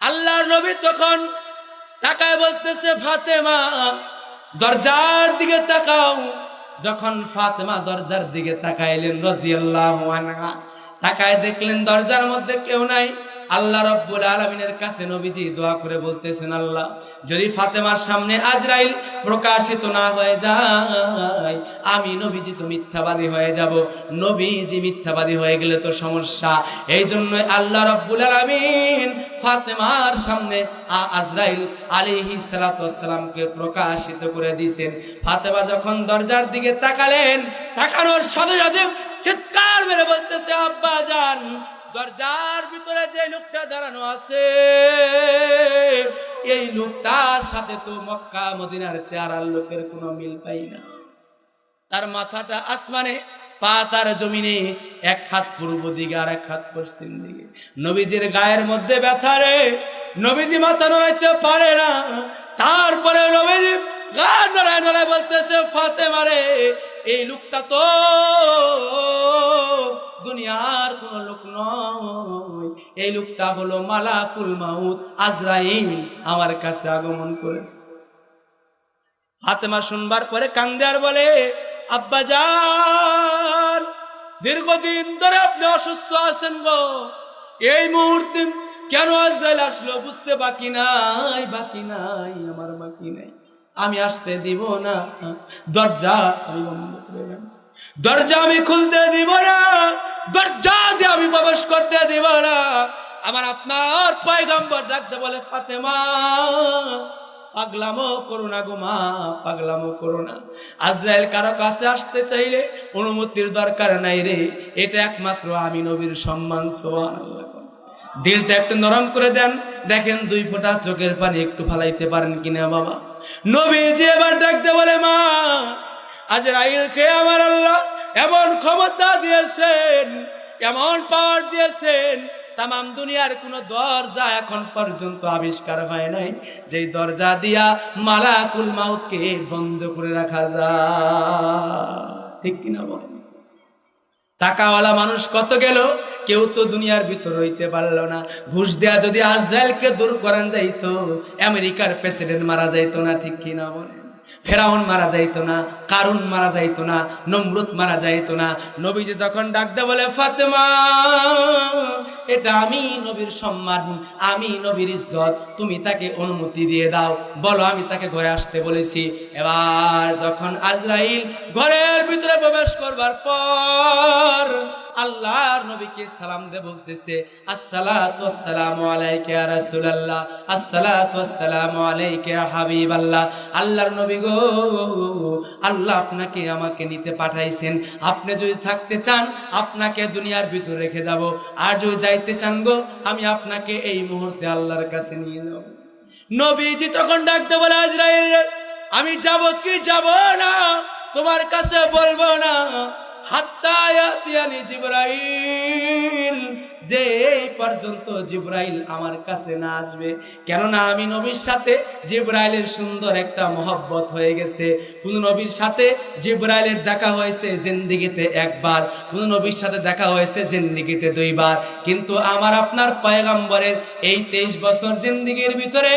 আল্লাহর নবী তখন তাকায় বলতেছে, ফাতেমা, দরজার দিকে তাকাও। যখন ফাতেমা দরজার দিকে তাকাইলেন রাজিয়াল্লাহু আনহা, তাকায় দেখলেন দরজার মধ্যে কেউ নাই। আল্লাহ রব্বুল আলমিনের কাছে নবীজি দোয়া করে বলতেছেন, আল্লাহ, যদি ফাতেমার সামনে আজরাইল প্রকাশিত না হয়ে যায়, আমি নবীজি তো মিথ্যাবাদী হয়ে যাব। নবীজি মিথ্যাবাদী হয়ে গেলে তো সমস্যা। এই জন্য আল্লাহ রব্বুল আলমিন ফাতেমার সামনে আজরাইল আলিহি সালাতামকে প্রকাশিত করে দিয়েছেন। ফাতেমা যখন দরজার দিকে তাকালেন, তাকানোর সাথে সাথে চিৎকার মেরে বলতেছে, আব্বা, যান। দরজার ভিতরে যে লোকটা দাঁড়ানো আছে, এই লোকটার সাথে তো মক্কা, মদিনার চেহারার লোকের কোনো মিল পাই না। তার মাথাটা আসমানে, পা তার জমিনে, এক হাত পূর্ব দিকে আর এক হাত পশ্চিম দিকে। নবীজির গায়ের মধ্যে ব্যথা রে, নবীজি মাথা নড়াইতে পারে না। তারপরে নবীজি গা নড়ায় নড়ায় বলতেছে ফাতে মারে এই লোকটা তো দুনিয়ার কোন লোক নয়। এই লোকটা হলো মালাকুল মাউত আজরাইল আমার কাছে আগমন করেছে। ফাতেমা শুনবার পরে কান্দে আর বলে, আব্বা যান দীর্ঘদিন ধরে আপনি অসুস্থ আছেন গো। এই মুহূর্তে কেন আজরাইল আসলো বুঝতে বাকি নাই বাকি নাই, আমার বাকি নাই। আমি আসতে দিব না। দরজা আমি বন্ধ করে দরজা আমি খুলতে দিব না, দরজা দিয়ে আমি প্রবেশ করতে দিব না। আমার আপনার পয়গম্বর ডাকতে বলে, ফাতেমা, পাগলামো করো না গো মা, পাগলামো করো না। আজরাইল কারও কাছে আসতে চাইলে অনুমতির দরকার নাই রে, এটা একমাত্র আমি নবীর সম্মান, সুবহানাল্লাহ। দিলটা একটু নরম করে দেন, দেখেন দুই ফোঁটা চোখের পানি একটু ফালাইতে পারেন কিনা বাবা। নবী যে এবার ডাকতে বলে, মা আজরাইল কে আমার আল্লাহ? এমন ক্ষমতা দিয়েছেন, এমন পাওয়ার দিয়েছেন তাম দুনিয়ার কোন দরজা এখন পর্যন্ত আবিষ্কার হয় নাই। যেই দরজা দিয়া মালাকুল মাউতকে বন্ধ করে রাখা যায়। ঠিক কিনা বলেন টাকাওয়ালা মানুষ কত গেল? কেউ তো দুনিয়ার ভিতর হইতে পারল না। ঘুষ দেয়া যদি আজরায়েলকে দূর করান যাইতো, আমেরিকার প্রেসিডেন্ট মারা যাইতো না, ঠিক কিনা বলেন ফেরাউন মারা যাইতো না, কারুন মারা যাইতো না, নমরুদ মারা যাইতো না। নবীজি তখন ডাকতে বলে, ফাতেমা, এটা আমি নবীর সম্মান, আমি নবীর ইজ্জত, তুমি তাকে অনুমতি দিয়ে দাও। বলো, আমি তাকে ঘরে আসতে বলেছি। এবার যখন আজরাইল ঘরের ভিতরে প্রবেশ করবার পর আল্লাহর নবীকে সালাম দে বলতেছে আল্লাহর নবী গো, আল্লাহ আপনাকে আমাকে নিতে পাঠাইছেন। আপনি যদি থাকতে চান, আপনাকে দুনিয়ার ভিতরে রেখে যাব। আর যদি যাইতে চান গো, আমি আপনাকে এই মুহূর্তে আল্লাহর কাছে নিয়ে যাব। নবীজি তখন ডাকতে বলে, আজরাইল, আমি যাব কি যাব না? তোমার কাছে বলব না। হাত্তায়াতিয়ানি জিব্রাইল। যে এই পর্যন্ত জিব্রাইল আমার কাছে না আসবে। কেননা আমি নবীর সাথে জিব্রাইলের সুন্দর একটা মহব্বত হয়ে গেছে। কোন নবীর সাথে জিব্রাইলের দেখা হয়েছে জিন্দিগিতে একবার, কোন নবীর সাথে দেখা হয়েছে জিন্দিগিতে দুইবার। কিন্তু আমার আপনার পয়গাম্বরের এই তেইশ বছর জিন্দিগির ভিতরে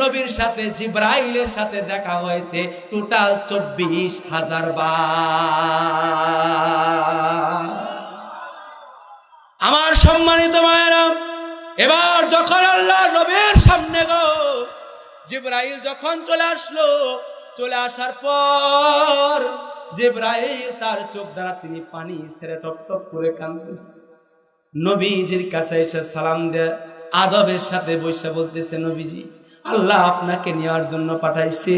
নবীর সাথে জিব্রাইলের সাথে দেখা হয়েছে টোটাল চব্বিশ হাজার বার। আমার সম্মানিত মায়েরা, এবার যখন আল্লাহ নবীর সামনে গো, জিব্রাইল যখন চলে আসলো, চলে আসার পর জিব্রাইল তার চোখ দ্বারা তিনি পানি ছেড়ে টপ টপ করে কাঁদতেছে। নবীজির কাছে এসে সালাম দেয়, আদবের সাথে বৈশা বলতেছে, নবীজি, আল্লাহ আপনাকে নেওয়ার জন্য পাঠাইছে,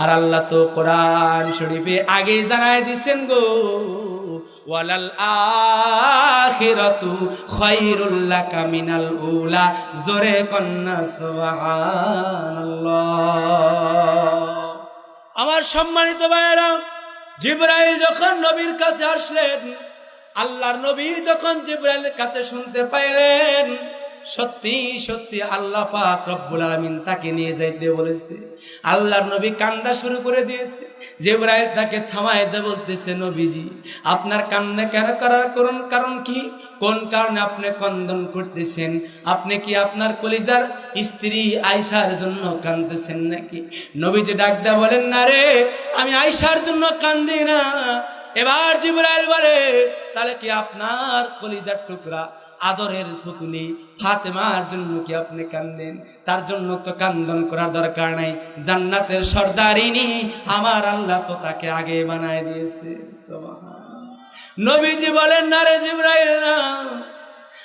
আর আল্লাহ তো কোরআন শরীফে আগে জানায় দিছেন গো। ওয়ালাল আখিরাতু খায়রুল লাকা মিনাল উলা। জোরে কন্না সুবহানাল্লাহ। আমার সম্মানিত ভাইরা জিব্রাইল যখন নবীর কাছে আসলেন, আল্লাহর নবী যখন জিব্রাইলের কাছে শুনতে পাইলেন সত্যি সত্যি আল্লাহ পাক রব্বুল আলামিন তাকে নিয়ে যাইতে বলেছে। আল্লাহর নবী কান্দা শুরু করে দিয়েছে। জিবরাইল তাকে থামায় দে বলতেছে, নবীজি, আপনার কান্না কেন করার করুন? কারণ কি? কোন কারণে আপনি কন্দন করতেছেন? আপনি কি আপনার কলিজার স্ত্রী আয়সার জন্য কান্দতেছেন নাকি? নবীজি ডাক দেয়া বলেন, না রে, আমি আয়সার জন্য কান্দি না। এবার জিবরাইল বলে, তাহলে কি আপনার কলিজার টুকরা আদরের পুতুলি ফাতেমার জন্য কি আপনি কান্দেন? তার জন্য তো কান্দন করার দরকার নাই। জান্নাতের সর্দারিনী আমার আল্লাহ তো তাকে আগে বানায় দিয়েছে। নবীজি বলেন, না রে জিব্রাইল, না।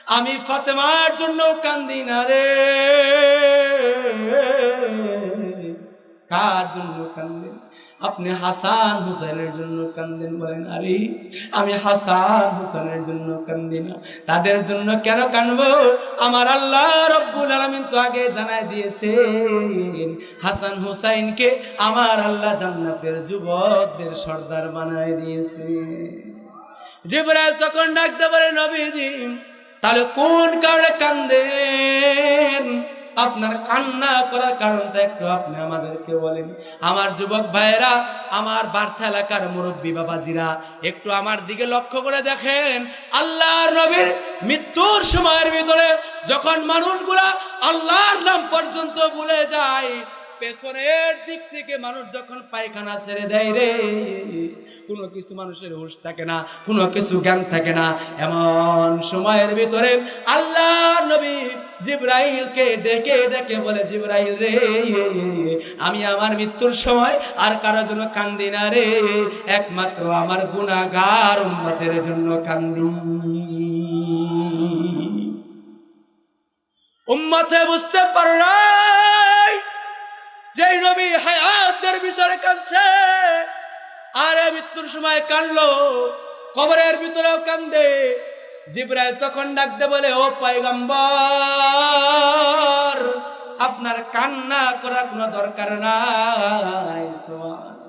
আমি ফাতেমার জন্য কান্দি না রে। কার জন্য কান্দেন? আপনি হাসান হুসেনের জন্য কান্দেন বলেন, আরে আমি হাসান হুসেনের জন্য কান্দি না। তাদের জন্য কেন কানবো? আমার আল্লাহ রব্বুল আলামিন তো আগে জানাই দিয়েছে হাসান হুসাইনকে আমার আল্লাহ জান্নাতের যুবকদের সর্দার বানায় দিয়েছে। জিবরাইল তখন ডাকতে পারে নবীজি, তাহলে কোন কারণে কান্দেন? আপনার কান্না করার কারণটা একটু আপনি আমাদেরকে বলেন। আমার যুবক ভাইয়েরা, আমার বার্তা এলাকার মুরব্বী বাবাজিরা, একটু আমার দিকে লক্ষ্য করে দেখেন। আল্লাহর নবীর মৃত্যুর সময়ের ভিতরে যখন মানুষগুলা আল্লাহর নাম পর্যন্ত ভুলে যায় পেছনের দিক থেকে মানুষ যখন পায়খানা ছেড়ে দেয় রে, কোনো কিছু মানুষের হুশ থাকে না, কোনো কিছু জ্ঞান থাকে না। এমন সময়ের ভিতরে আল্লাহ নবী জিব্রাইলকে ডেকে ডেকে বলে, জিব্রাইল রে, আমি আমার মৃত্যুর সময় আর কারোর জন্য কান্দি না রে, একমাত্র আমার গুণাগার উম্মতের জন্য কান্দি। উম্মতে বুঝতে পারো নাই যেই নবী হায়াতের বিষয়ে কাঁদছে। আর মৃত্যুর সময় কানলো কবরের ভিতরেও কান্দে জিব্রাইল তখন ডাকতে বলে, ও পাইগাম্বর আপনার কান্না করার কোনো দরকার নাই। সুবহানাল্লাহ।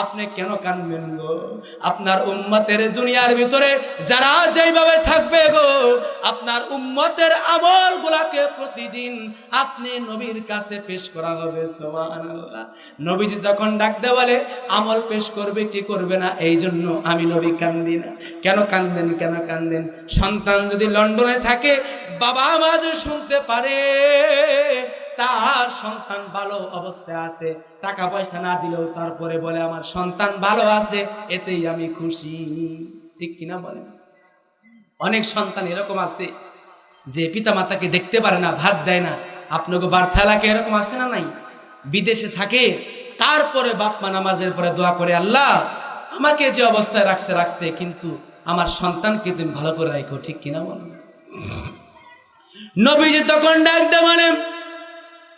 আপনি কেন কানবেন গো? আপনার উম্মতের দুনিয়ার ভিতরে যারা যেভাবে থাকবে গো, আপনার উম্মতের আমল গুলাকে প্রতিদিন আপনি নবীর কাছে পেশ করা হবে নবীজি তখন ডাকতে বলে, আমল পেশ করবে কি করবে না? এই জন্য আমি নবী কান্দি না। কেন কান্দেন কেন কান্দেন? সন্তান যদি লন্ডনে থাকে বাবা মা যদি শুনতে পারে তার সন্তান ভালো অবস্থায় আছে, টাকা পয়সা না দিলেও তারপরে বলে, আমার সন্তান ভালো আছে, এতেই আমি খুশি। ঠিক কিনা বলেন? অনেক সন্তান এরকম আছে যে পিতা মাতাকে দেখতে পারে না, ভাত দেয় না। আপনাকে বার্তা এলাকায় এরকম আছে না নাই? বিদেশে থাকে, তারপরে বাপ মা নামাজের পরে দোয়া করে, আল্লাহ, আমাকে যে অবস্থায় রাখছে রাখছে, কিন্তু আমার সন্তানকে তুমি ভালো করে রাখো। ঠিক কিনা বলেন? নবীজি তখন ডাকতে মানে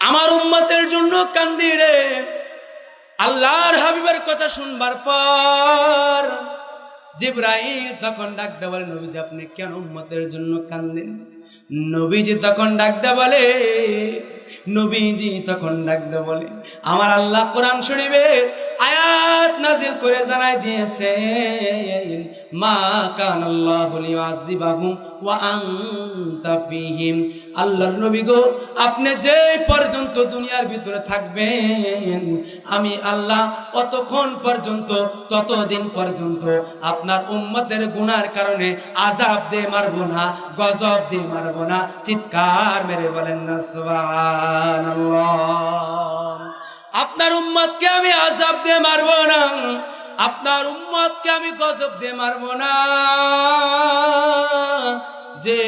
আমার উম্মতের জন্য কান্দি রে। আল্লাহর হাবিবের কথা শুনবার পর জিব্রাহিম তখন ডাকতে বলে, নবীজি, আপনি কেন উম্মতের জন্য কান্দেন? নবীজি তখন ডাকতে বলে নবীজি তখন ডাকতে বলে, আমার আল্লাহ কোরআন শরীফে আয়াত নাজিল করে জানাই দিয়েছে মা কান আল্লাহ ফীহিম। আল্লাহর নবী গো, আপনি যে পর্যন্ত দুনিয়ার ভিতরে থাকবেন আমি আল্লাহ কতক্ষণ পর্যন্ত, ততদিন পর্যন্ত আপনার উম্মতের গুনার কারণে আজাব দিয়ে মারব না, গজব দিয়ে মারব না, চিৎকার মেরে বলেন না আপনার উম্মতকে আমি আজাব দিয়ে মারবো না, আপনার উম্মতকে আমি গজব দিয়ে মারবো না। যে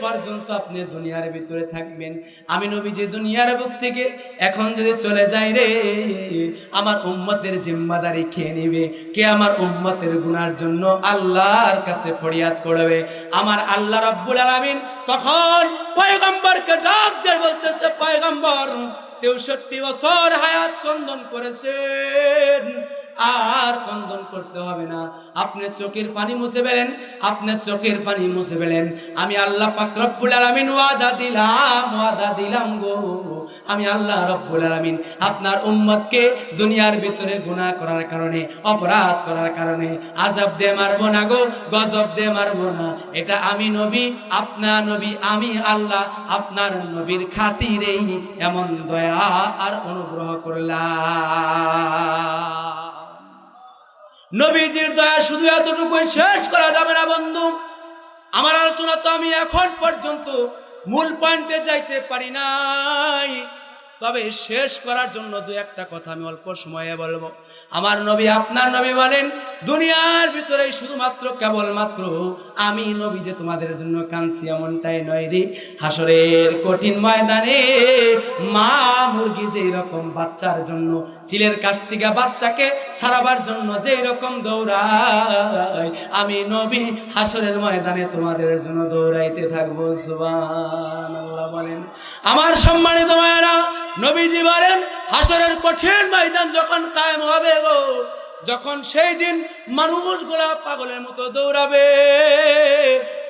পর্যন্ত আপনি দুনিয়ার ভিতরে থাকবেন, আমি নবী যে দুনিয়ার বুক থেকে এখন যদি চলে যাই রে, আমার উম্মতের জিম্মাদারি খেয়ে নেবে। কে আমার উম্মতের গুনার জন্য আল্লাহর কাছে ফরিয়াদ করবে? আমার আল্লাহ রাব্বুল আলামিন তখন পয়গম্বরকে ডাক দিয়ে বলতেছে, পয়গম্বর, তেষট্টি বছর হায়াত কন্দন করেছেন। আর কন্দন করতে হবে না। আপনি চোখের পানি মুছে ফেলেন আপনার চোখের পানি মুছে ফেলেন। আমি আল্লাহ পাক রব্বুল আলামিন ওয়াদা দিলাম ওয়াদা দিলাম গো। আমি আল্লাহ রব্বুল আলামিন আপনার উম্মতকে দুনিয়ার ভিতরে গুনাহ করার কারণে, অপরাধ করার কারণে আজাব দিয়ে মারবো না গো, গজব দিয়ে মারবো না। এটা আমি নবী আপনার নবী, আমি আল্লাহ, আপনার নবীর খাতিরেই এমন দয়া আর অনুগ্রহ করলাম। নবীজির দয়া শুধু এতটুকুই শেষ করা যাবে না, বন্ধু। আমার আলোচনা তো আমি এখন পর্যন্ত মূল পয়েন্টে যাইতে পারি নাই। তবে শেষ করার জন্য দু একটা কথা আমি অল্প সময়ে বলব। আমার নবী আপনার নবী বলেন, দুনিয়ার ভিতরে শুধুমাত্র কেবলমাত্র আমি নবী যে তোমাদের জন্য কাঁদছি এমনটাই নয় রে। হাসরের কঠিন ময়দানে মা মুরগি যেই রকম বাচ্চার জন্য, চিলের কাছ থেকে বাচ্চাকে সারাবার জন্য যেই রকম দৌড়াই আমি নবী হাসরের ময়দানে তোমাদের জন্য দৌড়াইতে থাকব, সুবহানাল্লাহ বলেন। আমার সম্মানিত মায়েরা নবীজি বলেন হাসরের কঠিন ময়দান যখন কায়েম হবে গো, যখন সেই দিন মানুষগুলা পাগলের মতো দৌড়াবে,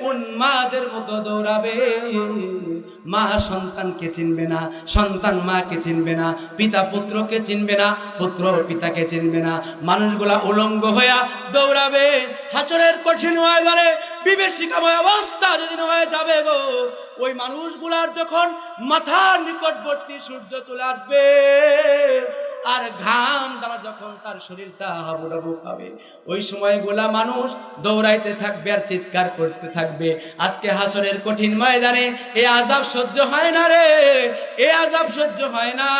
উন্মাদের মতো দৌড়াবে। মা সন্তানকে চিনবে না, সন্তান মাকে চিনবে না, পিতা পুত্রকে চিনবে না, পুত্র পিতাকে চিনবে না। মানুষগুলা উলঙ্গ হইয়া দৌড়াবে। হাসরের কঠিন ময়দানে বিভীষিকাময় অবস্থা হয়ে যাবে গো, ওই মানুষগুলার যখন মাথার নিকটবর্তী সূর্য চলে আসবে, আর ঘাম দ্বারা যখন তার শরীরটা হাবুডাবু ওই সময়গুলা মানুষ দৌড়াইতে থাকবে আর চিৎকার করতে থাকবে। আজকে হাসরের কঠিন ময়দানে এ আজাব সহ্য হয় না রে, এ আজাব সহ্য হয় না।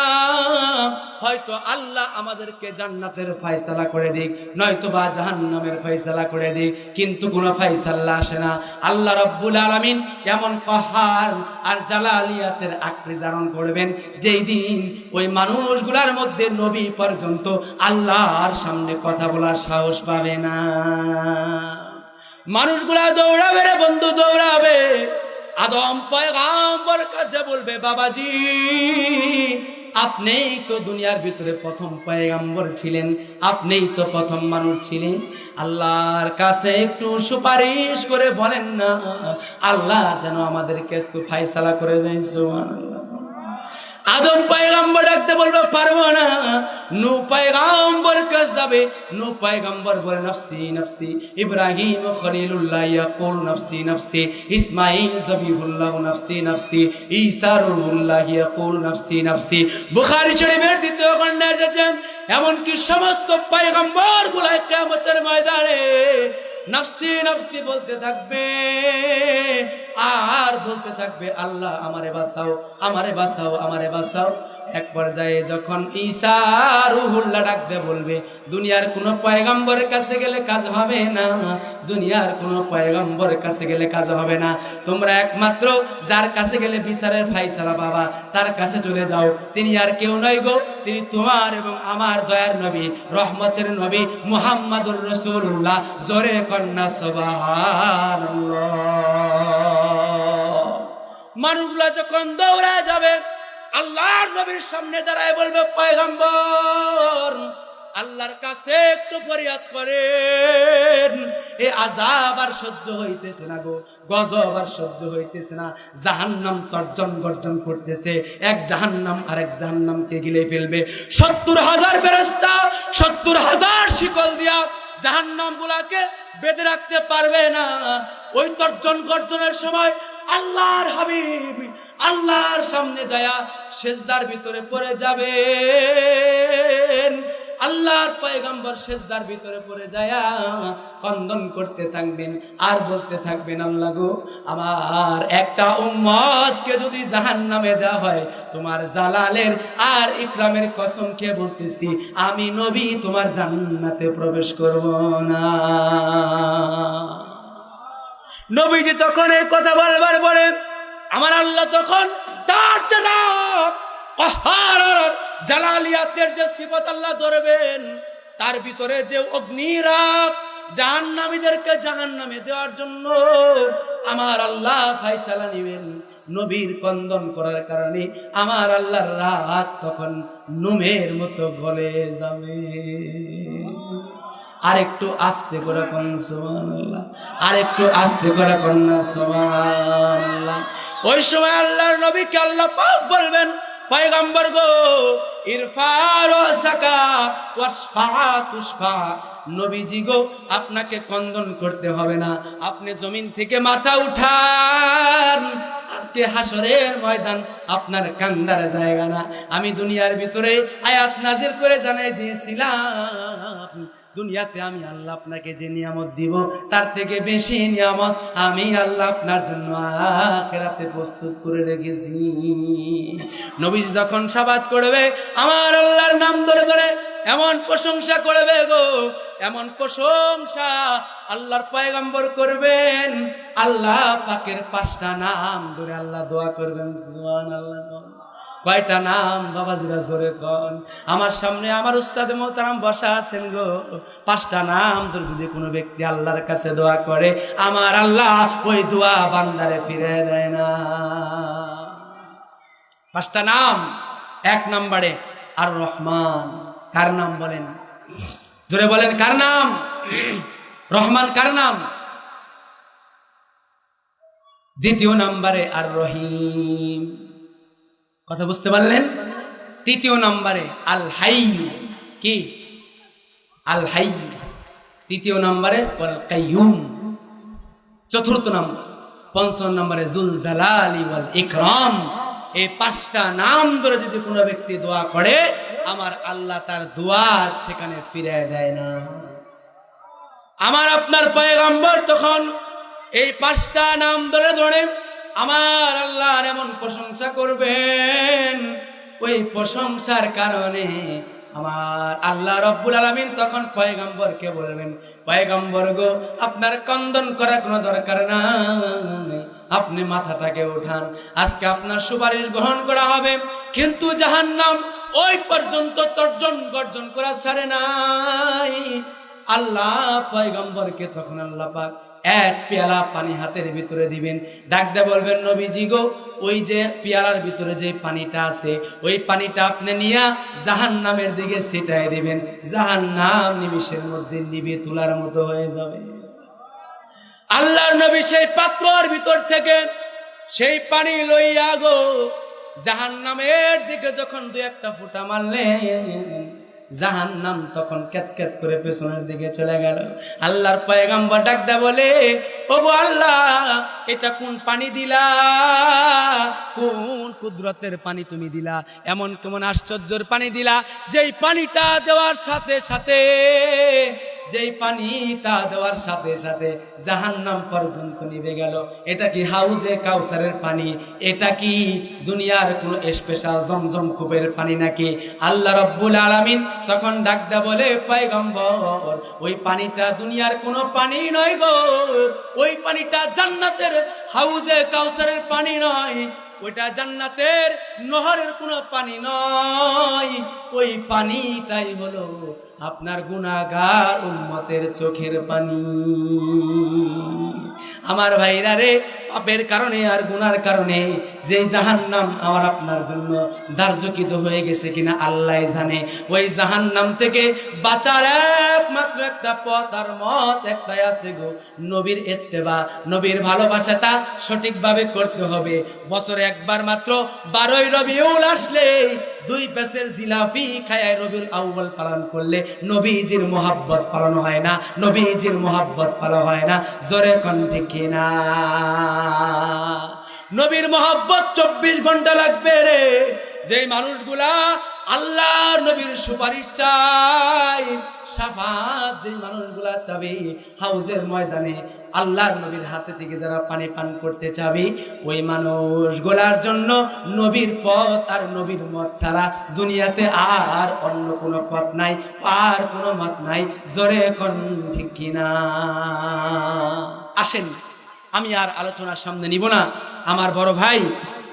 হয়তো আল্লাহ আমাদেরকে জান্নাতের ফয়সালা করে দিক নয়তো বা জাহান্নামের ফয়সালা করে দিক, কিন্তু কোনো ফয়সাল্লা আসে না। আল্লাহ রব্বুল আলামিন এমন পাহাড় আর জালালিয়াতের আকৃতি ধারণ করবেন, যেই দিন ওই মানুষগুলার মধ্যে নবী পর্যন্ত আল্লাহর সামনে কথা বলার সাহস পাবে না। মানুষগুলা দৌড়াবে রে বন্ধু, দৌড়াবে। আদম পয়গাম্বর কাছে বলবে, বাবাজি আপনিই তো দুনিয়ার ভিতরে প্রথম পয়গাম্বর ছিলেন, আপনিই তো প্রথম মানুষ ছিলেন। আল্লাহর কাছে একটু সুপারিশ করে বলেন না, আল্লাহ যেন আমাদেরকে একটু ফাইসালা করে দেয় সুবহানাল্লাহ। আদম পায়গাম্বর ডাকতে বলবে, পারব না। নু পায়গাম্বর কাছে যাবে। নু পায়গাম্বর বলে, নফসি নফসি, ইব্রাহিম খলিলুল্লাহ ইয়াকুল, নফসি নফসি ইসমাইল জবিহুল্লাহ, নফসি নফসি, ঈসা রুহুল্লাহ ইয়াকুল, নফসি নফসি। বুখারী শরীফের দ্বিতীয় খণ্ডে এসেছেন, এমনকি সমস্ত পায়গাম্বর গুলাই কিয়ামতের ময়দানে নফসি নফসি বলতে থাকবে। আর বলতে থাকবে, আল্লাহ, আমারে বাঁচাও আমারে বাঁচাও আমারে বাঁচাও। এক পর্যায়ে যখন ঈসা রুহুল্লাহ ডাকতে বলবে, দুনিয়ার কোনো পয়গাম্বরের কাছে গেলে কাজ হবে না, দুনিয়ার কোনো পয়গাম্বরের কাছে গেলে কাজ হবে না। তোমরা একমাত্র যার কাছে গেলে বিচারের ফাইসালা বাবা তার কাছে চলে যাও। তিনি আর কেউ নয় গো, তিনি তোমার এবং আমার দয়ার নবী, রহমতের নবী মুহাম্মাদুর রসুল্লাহ জোরে কন্যা সবাহ মানুষগুলা যখন দৌড়া যাবে, আল্লাহর নবীর সামনে দাঁড়ায় বলবে, পয়গম্বর, আল্লাহর কাছে একটু ফরিয়াদ করেন। এ আজাব আর সহ্য হইতেছে না গো, গজব আর সহ্য হইতেছে না। জাহান্নাম তর্জন গর্জন করতেছে, এক জাহান্নাম আর এক জাহান্নামকে গিলে ফেলবে। সত্তর হাজার ফেরেস্তা সত্তর হাজার শিকল দিয়া জাহান্নাম গুলাকে বেঁধে রাখতে পারবে না। ওই তর্জন গর্জনের সময় আল্লাহর হাবিব, আল্লাহর সামনে যায়া সেজদার ভিতরে পড়ে যাবে আল্লাহর পয়গম্বর সেজদার ভিতরে পড়ে যায়া কন্দন করতে থাকবেন আর বলতে থাকবেন, আল্লাহ গো, আমার একটা উম্মতকে যদি জাহান নামে দেওয়া হয়, তোমার জালালের আর ইকরামের কসম খেয়ে বলতেছি, আমি নবী তোমার জান্নাতে প্রবেশ করব না। নবীজি তখন এই কথা বলবার পরে আমার আল্লাহ তখন তার জালালিয়াতের যে সিফত আল্লাহ ধরবেন, তার ভিতরে যে অগ্নিরাগ জাহান্নামীদেরকে জাহান্নামে দেওয়ার জন্য আমার আল্লাহ ফাইসালা নিবেন। নবীর কন্দন করার কারণে আমার আল্লাহর রাত তখন নুমের মতো গলে যাবে। আর একটু আস্তে করে কন আর একটু আস্তে করে কন ওই সময় আল্লাহর নবীকে আল্লাহ পাক বলবেন, পয়গম্বর গো ইরফার সাকা ওয়াসফা তুসফা নবীজি গো, আপনাকে কন্দন করতে হবে না। আপনি জমিন থেকে মাথা উঠান। আজকে হাসরের ময়দান, আপনার কান্দার জায়গা না। আমি দুনিয়ার ভিতরে আয়াত নাজির করে জানাই দিয়েছিলাম। দুনিয়াতে আমি আল্লাহ আপনাকে যে নিয়ামত দিব, তার থেকে বেশি নিয়ামত আমি আল্লাহ আপনার জন্য আখেরাতে প্রস্তুত করে রেখেছি। নবী যখন সাবাদ করবে আমার আল্লাহর নাম ধরে ধরে এমন প্রশংসা করবে গো, এমন প্রশংসা আল্লাহর পয়গম্বর করবেন, আল্লাহ পাকের পাঁচটা নাম ধরে আল্লাহ দোয়া করবেন, সুবহানাল্লাহ। কয়টা নাম বাবাজিরা জোরে কন। আমার সামনে আমার উস্তাদ মোহতারাম বসা আছেন গো। পাঁচটা নাম ধরে যদি কোনো ব্যক্তি আল্লাহর কাছে দোয়া করে, আমার আল্লাহ ওই দোয়া বান্দারে ফিরে দেয় না। পাঁচটা নাম, এক নম্বরে আর রহমান কার নাম বলেন? জোরে বলেন, কার নাম? রহমান কার নাম? দ্বিতীয় নম্বরে আর রহিম কথা বুঝতে পারলেন? তৃতীয় নম্বরে, আল হাই কি? আল হাই তৃতীয় নম্বরে কাইয়ুম। চতুর্থ নম্বর, পঞ্চম নম্বরে, জুল জালালি ওয়াল ইকরাম। এই পাঁচটা নাম ধরে যদি কোনো ব্যক্তি দোয়া করে, আমার আল্লাহ তার দোয়া সেখানে ফিরে দেয় না। আমার আপনার পয়গম্বর তখন এই পাঁচটা নাম ধরে ধরে আমার আল্লাহর এমন প্রশংসা করবেন। ওই প্রশংসার কারণে আমার আল্লাহ রব্বুল আলমিন তখন পয়গম্বরকে বলবেন পয়গম্বর গো, আপনার কন্দন করার কোনো দরকার নাই। আপনি মাথাটাকে উঠান, আজকে আপনার সুপারিশ গ্রহণ করা হবে। কিন্তু জাহান্নাম ওই পর্যন্ত তর্জন গর্জন করা ছাড়ে নাই। আল্লাহ পয়গম্বরকে তখন আল্লাহ পাক এক পেয়ালা পানি হাতের ভিতরে দিবেন। ডাকতে বলবেন, নবীজি গো, ওই যে পেয়ালার ভিতরে যে পানিটা আছে, ওই পানিটা আপনি নিয়ে জাহান নামের দিকে ছিটাই দিবেন। জাহান নাম নিমিষের মধ্যে নিবে, তোলার মতো হয়ে যাবে। আল্লাহর নবী সেই পাত্রর ভিতর থেকে সেই পানি লইয়া গো জাহান নামের দিকে যখন দু একটা ফুটা মারলেন জাহান নাম তখন ক্যাত ক্যাত করে পেছনের দিকে চলে গেল। আল্লাহর পয়গাম্বর ডাকদা বলে ও গো আল্লাহ, এটা কোন পানি দিলা? কোন কুদরতের পানি তুমি দিলা? এমন কেমন আশ্চর্যর পানি দিলা? যেই পানিটা দেওয়ার সাথে সাথে যেই পানিটা দেওয়ার সাথে সাথে জাহান্নাম পর্যন্ত নিভে গেল। এটা কি হাউজে কাউসারের পানি? এটা কি দুনিয়ার কোনো স্পেশাল জমজম কূপের পানি নাকি? আল্লাহ রব্বুল আলামিন তখন ডাকদা বলে, পয়গম্বর, ওই পানিটা দুনিয়ার কোনো পানি নয় গো। ওই পানিটা জান্নাতের হাউজে কাউসারের পানি নয়। ওইটা জান্নাতের নহরের কোনো পানি নয়। ওই পানিটাই হলো আপনার গুণাগার উন্মতের চোখের পানি। আমার ভাইরা রে পাপের কারণে আর গুনার কারণে যে জাহান নাম আমার আপনার জন্য দার্যকিত হয়ে গেছে কিনা আল্লাহ জানে। ওই জাহান নাম থেকে বাঁচার একমাত্র একটা পথ আর মত একটাই আছে গো, নবীর এত্তেবা নবীর ভালোবাসাটা সঠিকভাবে করতে হবে। বছরে একবার মাত্র বারোই রবিউল আসলে দুই পেসের জিলাপি খায় রবিউল আউ্বাল পালন করলে নবীজির মোহাব্বত পালন হয় না, নবীজির মোহাব্বত পালন হয় না। জোরে কণ্ঠে কিনা নবীর মোহাব্বত চব্বিশ ঘণ্টা লাগবে রে। যেই মানুষগুলা আল্লাহ নবীর সুপারিশ চাই সাফাত যে মানুষগুলা চাবি, হাউজের ময়দানে আল্লাহর নবীর হাতে থেকে যারা পানি পান করতে চাবি, ওই মানুষগুলার জন্য নবীর পথ আর নবীর মত ছাড়া দুনিয়াতে আর অন্য কোনো পথ নাই, আর কোনো মত নাই। জোরে এখন ঠিক কিনা? আসেন। আমি আর আলোচনার সামনে নিব না। আমার বড় ভাই,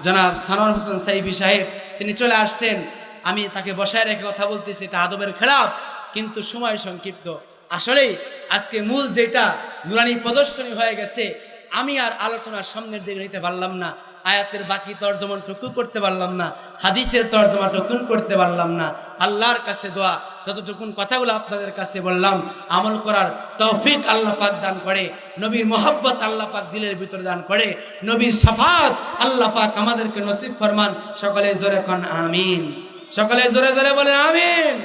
জনাব সানোয়ার হোসেন সাইফি সাহেব, তিনি চলে আসছেন। আমি তাকে বসায় রেখে কথা বলতেছি, এটা আদবের খেলাফ কিন্তু সময় সংক্ষিপ্ত। আসলেই, আজকে মূল যেটা নুরানি প্রদর্শনী হয়ে গেছে, আমি আর আলোচনার সামনের দিকে নিতে পারলাম না। আয়াতের বাকি তর্জমান টুকু করতে পারলাম না, হাদিসের তর্জমা টুকুন করতে পারলাম না। আল্লাহর কাছে দোয়া, যতটুকুন কথাগুলো আপনাদের কাছে বললাম, আমল করার তৌফিক আল্লাহ পাক দান করে, নবীর মোহাব্বত আল্লাহ পাক দিলের ভিতরে দান করে, নবীর সাফাত আল্লাহ পাক আমাদেরকে নসিব ফরমান, সকলে জোরে কন, আমিন। সকলে জোরে জোরে বলে আমিন।